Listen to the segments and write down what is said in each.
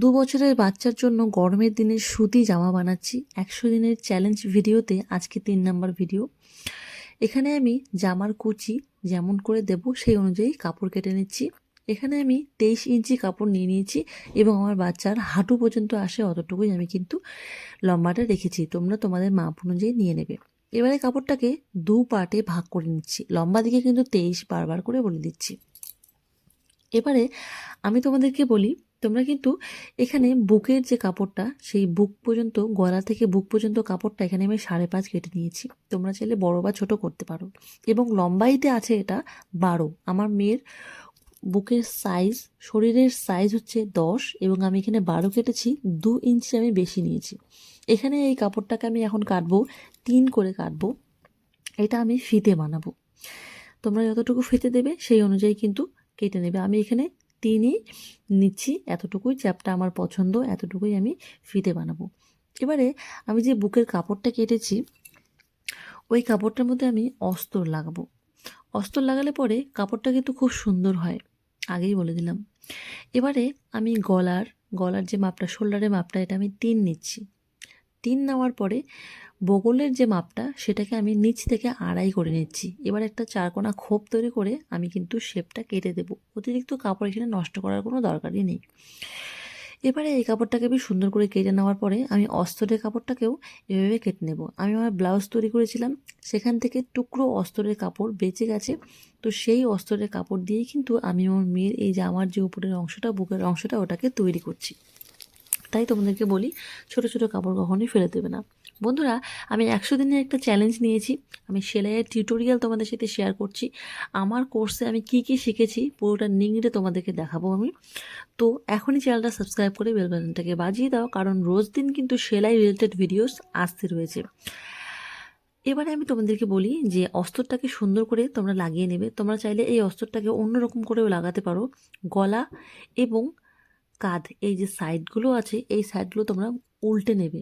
দু বছরের বাচ্চার জন্য গরমের দিনে সুতি জামা বানাচ্ছি। একশো দিনের চ্যালেঞ্জ ভিডিওতে আজকে তিন নাম্বার ভিডিও এখানে আমি জামার কুচি যেমন করে দেব সেই অনুযায়ী কাপড় কেটে নিচ্ছি। এখানে আমি তেইশ ইঞ্চি কাপড় নিয়ে নিয়েছি এবং আমার বাচ্চার হাঁটু পর্যন্ত আসে অতটুকুই আমি কিন্তু লম্বাটা রেখেছি। তোমরা তোমাদের মাপ অনুযায়ী নিয়ে নেবে। এবারে কাপড়টাকে দু পার্টে ভাগ করে নিচ্ছি। লম্বা দিকে কিন্তু তেইশ বারবার করে বলে দিচ্ছি। এবারে আমি তোমাদেরকে বলি তোমরা কিন্তু এখানে বুকের যে কাপড়টা, সেই বুক পর্যন্ত, গলা থেকে বুক পর্যন্ত কাপড়টা এখানে আমি সাড়ে পাঁচ কেটে নিয়েছি। তোমরা চাইলে বড় বা ছোট করতে পারো। এবং লম্বাইতে আছে এটা বারো। আমার মেয়ের বুকের সাইজ শরীরের সাইজ হচ্ছে দশ এবং আমি এখানে বারো কেটেছি। দু ইঞ্চি আমি বেশি নিয়েছি। এখানে এই কাপড়টাকে আমি এখন কাটবো, তিন করে কাটবো। এটা আমি ফিতে বানাবো। তোমরা যতটুকু ফিতে দেবে, সেই অনুযায়ী কিন্তু কেটে নেবে। আমি এখানে তিনই নিচ্ছি, এতটুকুই চ্যাপটা আমার পছন্দ, এতটুকুই আমি ফিতে বানাবো। এবারে আমি যে বুকের কাপড়টা কেটেছি, ওই কাপড়টার মধ্যে আমি অস্তর লাগাবো। অস্তর লাগালে পরে কাপড়টা কিন্তু খুব সুন্দর হয়, আগেই বলে দিলাম। এবারে আমি গলার গলার যে মাপটা, শোল্ডারের মাপটা, এটা আমি তিন নিচ্ছি। তিন নেওয়ার পরে বগলের যে মাপটা, সেটাকে আমি নিচ থেকে আড়াই করে নিচ্ছি। এবার একটা চারকোনা খোপ তৈরি করে আমি কিন্তু শেপটা কেটে দেবো। অতিরিক্ত কাপড় এখানে নষ্ট করার কোনো দরকারই নেই। এবারে এই কাপড়টাকে আমি সুন্দর করে কেটে নেওয়ার পরে আমি অস্তরের কাপড়টাকেও এভাবে কেটে নেব। আমি আমার ব্লাউজ তৈরি করেছিলাম, সেখান থেকে টুকরো অস্তরের কাপড় বেঁচে গেছে। তো সেই অস্তরের কাপড় দিয়েই কিন্তু আমি আমার মেয়ের এই জামার যে উপরের অংশটা, বুকের অংশটা, ওটাকে তৈরি করছি। তাই তোমাদেরকে বলি, ছোট ছোট কাপড় কখনোই ফেলে দেবে না। বন্ধুরা, আমি একশো দিনের একটা চ্যালেঞ্জ নিয়েছি। আমি সেলাইয়ের টিউটোরিয়াল তোমাদের সাথে শেয়ার করছি। আমার কোর্সে আমি কি কি শিখেছি, পুরোটা নিংড়ে তোমাদেরকে দেখাবো আমি। তো এখনই চ্যানেলটা সাবস্ক্রাইব করে বেল বাটনটাকে বাজিয়ে দাও, কারণ রোজ দিন কিন্তু সেলাই রিলেটেড ভিডিওস আসতে রয়েছে। এবারে আমি তোমাদেরকে বলি যে অস্ত্রটাকে সুন্দর করে তোমরা লাগিয়ে নেবে। তোমরা চাইলে এই অস্ত্রটাকে অন্যরকম করেও লাগাতে পারো। গলা এবং কাঁধ, এই যে সাইডগুলো আছে, এই সাইডগুলো তোমরা উল্টে নেবে।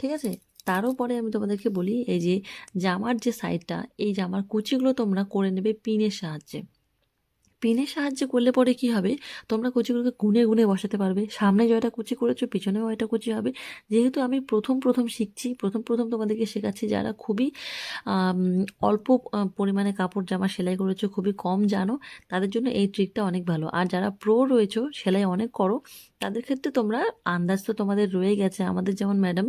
ঠিক আছে? তারও পরে আমি তোমাদেরকে বলি, এই যে জামার যে সাইডটা এই জামার কুচিগুলো তোমরা করে নেবে পিনের সাহায্যে। পিনের সাহায্যে করলে পরে কি হবে? তোমরা কুচিগুলোকে গুনে গুনে বসাতে পারবে। সামনে জয়টা কুচি করেছ, পিছনেও একটা কুচি হবে। যেহেতু আমি প্রথম প্রথম শিখছি, প্রথম প্রথম তোমাদেরকে শেখাচ্ছি যারা খুবই অল্প পরিমাণে কাপড় জামা সেলাই করেছ, খুবই কম জানো, তাদের জন্য এই ট্রিকটা অনেক ভালো। আর যারা প্রো রয়েছো, সেলাই অনেক করো, তাদের ক্ষেত্রে তোমরা আন্দাজ তো তোমাদের রয়ে গেছে। আমাদের যেমন ম্যাডাম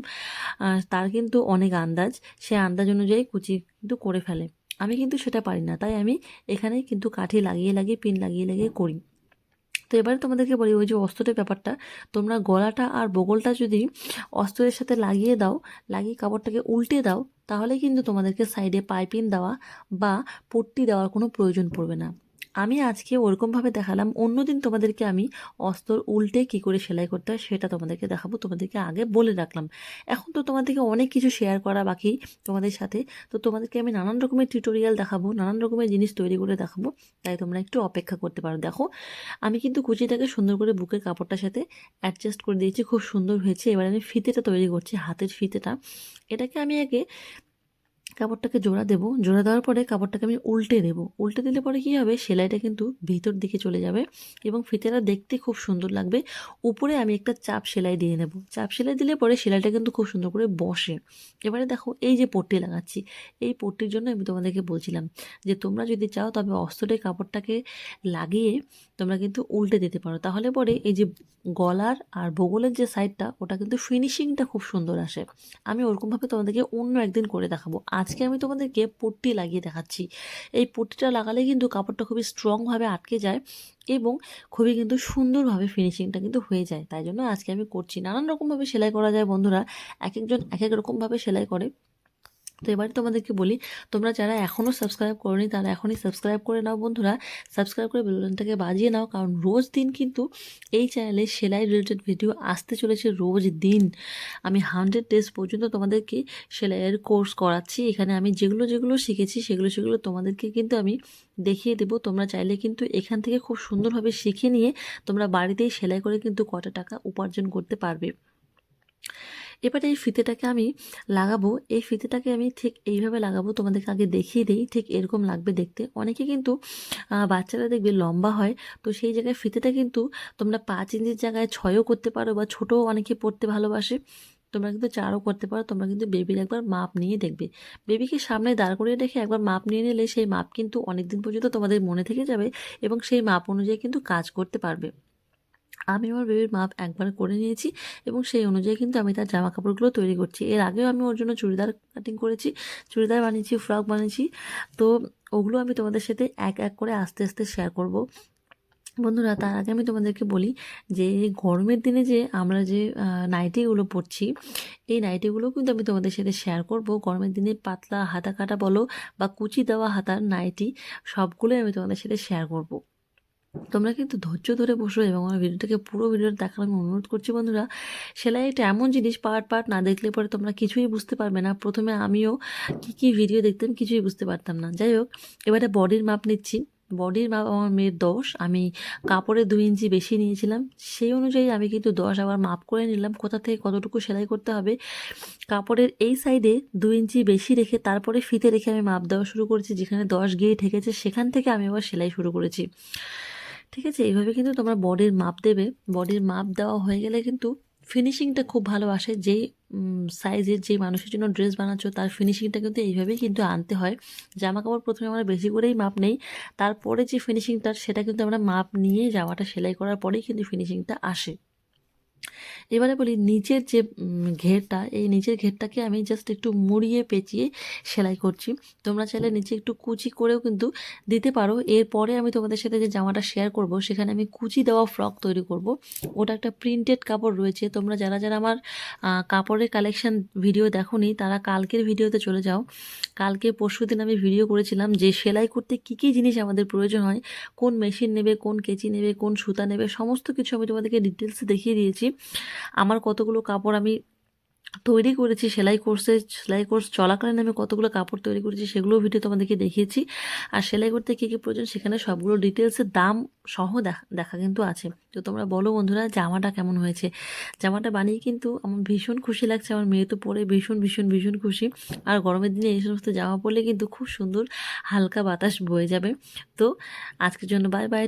তার কিন্তু অনেক আন্দাজ। সে আন্দাজ অনুযায়ী কুচি কিন্তু করে ফেলে। আমি কিন্তু সেটা পারি না। তাই আমি এখানে কিন্তু কাঠি লাগিয়ে লাগিয়ে, পিন লাগিয়ে লাগিয়ে করি। তো এবারে তোমাদেরকে বলি, ওই যে অস্ত্রের ব্যাপারটা, তোমরা গলাটা আর বগলটা যদি অস্ত্রের সাথে লাগিয়ে দাও, লাগিয়ে কাপড়টাকে উল্টে দাও, তাহলে কিন্তু তোমাদেরকে সাইডে পাইপিন দেওয়া বা পট্টি দেওয়ার কোনো প্রয়োজন পড়বে না। আমি আজকে ওরকমভাবে দেখালাম, অন্যদিন তোমাদেরকে আমি অস্ত্র উল্টে কি করে সেলাই করতে হয় সেটা তোমাদেরকে দেখাবো, তোমাদেরকে আগে বলে রাখলাম। এখন তো তোমাদেরকে অনেক কিছু শেয়ার করা বাকি তোমাদের সাথে, তো তোমাদেরকে আমি নানান রকমের টিউটোরিয়াল দেখাবো, নানান রকমের জিনিস তৈরি করে দেখাবো, তাই তোমরা একটু অপেক্ষা করতে পারো। দেখো, আমি কিন্তু কুচিটাকে সুন্দর করে বুকের কাপড়টার সাথে অ্যাডজাস্ট করে দিয়েছি, খুব সুন্দর হয়েছে। এবার আমি ফিতেটা তৈরি করছি, হাতের ফিতেটা। এটাকে আমি আগে কাপড়টাকে জোড়া দেবো। জোড়া দেওয়ার পরে কাপড়টাকে আমি উল্টে দেবো। উল্টে দিলে পরে কী হবে? সেলাইটা কিন্তু ভিতর দিকে চলে যাবে এবং ফিতেটা দেখতে খুব সুন্দর লাগবে। উপরে আমি একটা চাপ সেলাই দিয়ে নেব। চাপ সেলাই দিলে পরে সেলাইটা কিন্তু খুব সুন্দর করে বসে। এবারে দেখো, এই যে পট্টি লাগাচ্ছি, এই পট্টির জন্য আমি তোমাদেরকে বলছিলাম যে, তোমরা যদি চাও তবে অস্ত্রের কাপড়টাকে লাগিয়ে তোমরা কিন্তু উল্টে দিতে পারো। তাহলে পরে এই যে গলার আর বগলের যে সাইডটা ওটা কিন্তু ফিনিশিংটা খুব সুন্দর আসে। আমি ওরকমভাবে তোমাদেরকে অন্য একদিন করে দেখাবো। আজকে আমি তোমাদেরকে পট্টি লাগিয়ে দেখাচ্ছি। এই পট্টিটা লাগালে কিন্তু কাপড়টা খুবই স্ট্রংভাবে আটকে যায় এবং খুবই কিন্তু সুন্দরভাবে ফিনিশিংটা কিন্তু হয়ে যায়। তাই জন্য আজকে আমি করছি। নানান রকমভাবে সেলাই করা যায় বন্ধুরা। এক একজন এক এক রকমভাবে সেলাই করে। তো এবারে তোমাদেরকে বলি, তোমরা যারা এখনও সাবস্ক্রাইব করনি তারা এখনই সাবস্ক্রাইব করে নাও বন্ধুরা। সাবস্ক্রাইব করে বেলুনটাকে বাজিয়ে নাও, কারণ রোজ দিন কিন্তু এই চ্যানেলে সেলাই রিলেটেড ভিডিও আসতে চলেছে রোজ দিন। আমি হান্ড্রেড ডেজ পর্যন্ত তোমাদেরকে সেলাইয়ের কোর্স করাচ্ছি। এখানে আমি যেগুলো যেগুলো শিখেছি সেগুলো সেগুলো তোমাদেরকে কিন্তু আমি দেখিয়ে দেবো। তোমরা চাইলে কিন্তু এখান থেকে খুব সুন্দরভাবে শিখে নিয়ে তোমরা বাড়িতেই সেলাই করে কিন্তু কটা টাকা উপার্জন করতে পারবে। এবারে এই ফিতেটাকে আমি লাগাবো। এই ফিতেটাকে আমি ঠিক এইভাবে লাগাবো। তোমাদেরকে আগে দেখিয়ে দিই ঠিক এরকম লাগবে দেখতে। অনেকে কিন্তু বাচ্চারা দেখবে লম্বা হয়। তো সেই জায়গায় ফিতেটা কিন্তু তোমরা পাঁচ ইঞ্চির জায়গায় ছয়ও করতে পারো বা ছোটও অনেকে পড়তে ভালোবাসে। তোমরা কিন্তু চারও করতে পারো। তোমরা কিন্তু বেবির একবার মাপ নিয়ে দেখবে। বেবিকে সামনে দাঁড় করিয়ে রেখে একবার মাপ নিয়ে নিলে সেই মাপ কিন্তু অনেক দিন পর্যন্ত তোমাদের মনে থেকে যাবে এবং সেই মাপ অনুযায়ী কিন্তু কাজ করতে পারবে। আমি আমার বেবির মাপ একবার করে নিয়েছি এবং সেই অনুযায়ী কিন্তু আমি তার জামা কাপড়গুলো তৈরি করছি। এর আগেও আমি ওর জন্য চুড়িদার কাটিং করেছি, চুড়িদার বানিয়েছি ফ্রক বানিয়েছি। তো ওগুলো আমি তোমাদের সাথে এক এক করে আস্তে আস্তে শেয়ার করব। বন্ধুরা, তার আগে আমি তোমাদেরকে বলি যে গরমের দিনে যে আমরা যে নাইটিগুলো পরছি, এই নাইটিগুলো কিন্তু আমি তোমাদের সাথে শেয়ার করব। গরমের দিনে পাতলা হাতা কাটা বলো বা কুচি দেওয়া হাতার নাইটি সবগুলোই আমি তোমাদের সাথে শেয়ার করব। তোমরা কিন্তু ধৈর্য ধরে বসো এবং আমার ভিডিওটাকে পুরো ভিডিওটা দেখার আমি অনুরোধ করছি বন্ধুরা, সেলাই একটা এমন জিনিস পার্ট পার্ট না দেখলে পরে তোমরা কিছুই বুঝতে পারবে না। প্রথমে আমিও কি কি ভিডিও দেখতাম কিছুই বুঝতে পারতাম না। যাই হোক, এবারে বডির মাপ নিচ্ছি। বডির মাপ আমার মেয়ের দশ, আমি কাপড়ে দুই ইঞ্চি বেশি নিয়েছিলাম। সেই অনুযায়ী আমি কিন্তু দশ আবার মাপ করে নিলাম, কোথা থেকে কতটুকু সেলাই করতে হবে। কাপড়ের এই সাইডে দুই ইঞ্চি বেশি রেখে তারপরে ফিতে রেখে আমি মাপ দেওয়া শুরু করেছি, যেখানে দশ গিয়ে ঠেকেছে সেখান থেকে আমি আবার সেলাই শুরু করেছি। ঠিক আছে, এইভাবে কিন্তু তোমরা বডির মাপ দেবে। বডির মাপ দেওয়া হয়ে গেলে কিন্তু ফিনিশিংটা খুব ভালো আসে। যেই সাইজের যেই মানুষের জন্য ড্রেস বানাচ্ছ, তার ফিনিশিংটা কিন্তু এইভাবেই কিন্তু আনতে হয়। জামা কাপড় প্রথমে আমরা বেশি করেই মাপ নেই। তারপরে যে ফিনিশিংটা সেটা কিন্তু আমরা মাপ নিয়ে জামাটা সেলাই করার পরেই কিন্তু ফিনিশিংটা আসে। এবারে বলি নিচের যে ঘেরটা, এই নিচের ঘেরটাকে আমি জাস্ট একটু মুড়িয়ে পেঁচিয়ে সেলাই করছি। তোমরা চাইলে নিচে একটু কুচি করেও কিন্তু দিতে পারো। এরপরে আমি তোমাদের সাথে যে জামাটা শেয়ার করব, সেখানে আমি কুচি দেওয়া ফ্রক তৈরি করব। ওটা একটা প্রিন্টেড কাপড় রয়েছে। তোমরা যারা যারা আমার কাপড়ের কালেকশন ভিডিও দেখোনি, তারা কালকের ভিডিওতে চলে যাও। কালকে পরশু দিন আমি ভিডিও করেছিলাম যে সেলাই করতে কী কী জিনিস আমাদের প্রয়োজন হয়, কোন মেশিন নেবে, কোন কেচি নেবে, কোন সুতা নেবে, সমস্ত কিছু আমি তোমাদেরকে ডিটেলসে দেখিয়ে দিয়েছি। আমার কতগুলো কাপড় আমি তৈরি করেছি, সেলাই কোর্সে সেলাই কোর্স চলাকালীন আমি কতগুলো কাপড় তৈরি করেছি সেগুলো ভিডিও তোমাদেরকে দেখিয়েছি। আর সেলাই করতে কী কী প্রয়োজন সেখানে সবগুলো ডিটেলসের দাম সহ দেখা দেখা কিন্তু আছে। তো তোমরা বলো বন্ধুরা, জামাটা কেমন হয়েছে? জামাটা বানিয়ে কিন্তু আমার ভীষণ খুশি লাগছে, আমার মেয়ে তো পরে ভীষণ ভীষণ ভীষণ খুশি। আর গরমের দিনে এই সমস্ত জামা পরলে কিন্তু খুব সুন্দর হালকা বাতাস বয়ে যাবে। তো আজকের জন্য বাই বাই